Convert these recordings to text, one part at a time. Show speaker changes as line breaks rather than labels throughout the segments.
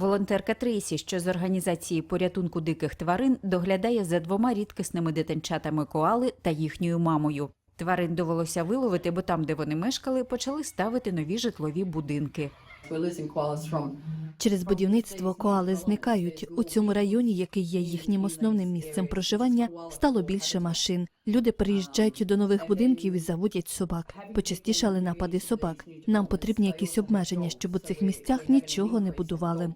Волонтерка Трейсі, що з організації порятунку диких тварин, доглядає за двома рідкісними дитинчатами коали та їхньою мамою. Тварин довелося виловити, бо там, де вони мешкали, почали ставити нові житлові будинки.
Через будівництво коали зникають. У цьому районі, який є їхнім основним місцем проживання, стало більше машин. Люди переїжджають до нових будинків і заводять собак. Почастішали напади собак. Нам потрібні якісь обмеження, щоб у цих місцях нічого не будували.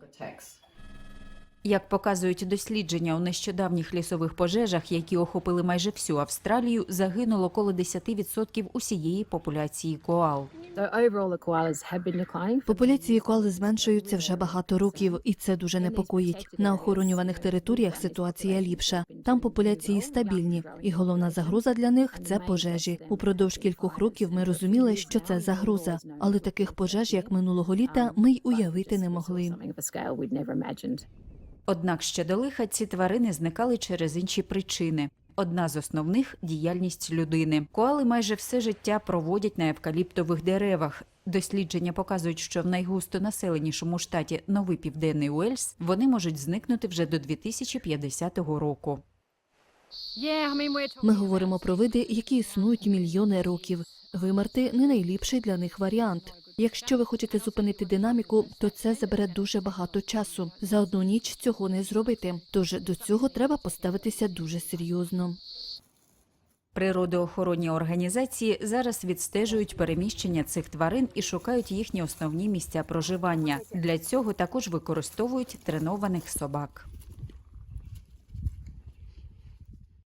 Як показують дослідження у нещодавніх лісових пожежах, які охопили майже всю Австралію, загинуло коло 10% усієї популяції коал.
Популяції коали зменшуються вже багато років, і це дуже непокоїть. На охоронюваних територіях ситуація ліпша. Там популяції стабільні, і головна загроза для них це пожежі. Упродовж кількох років ми розуміли, що це загроза, але таких пожеж, як минулого літа, ми й уявити не могли.
Однак ще до лиха ці тварини зникали через інші причини. Одна з основних діяльність людини. Коали майже все життя проводять на евкаліптових деревах. Дослідження показують, що в найгусто населенішому штаті Новий Південний Уельс вони можуть зникнути вже до 2050 року.
Ми говоримо про види, які існують мільйони років. Вимерти не найліпший для них варіант. Якщо ви хочете зупинити динаміку, то це забере дуже багато часу. За одну ніч цього не зробити. Тож до цього треба поставитися дуже серйозно.
Природоохоронні організації зараз відстежують переміщення цих тварин і шукають їхні основні місця проживання. Для цього також використовують тренованих собак.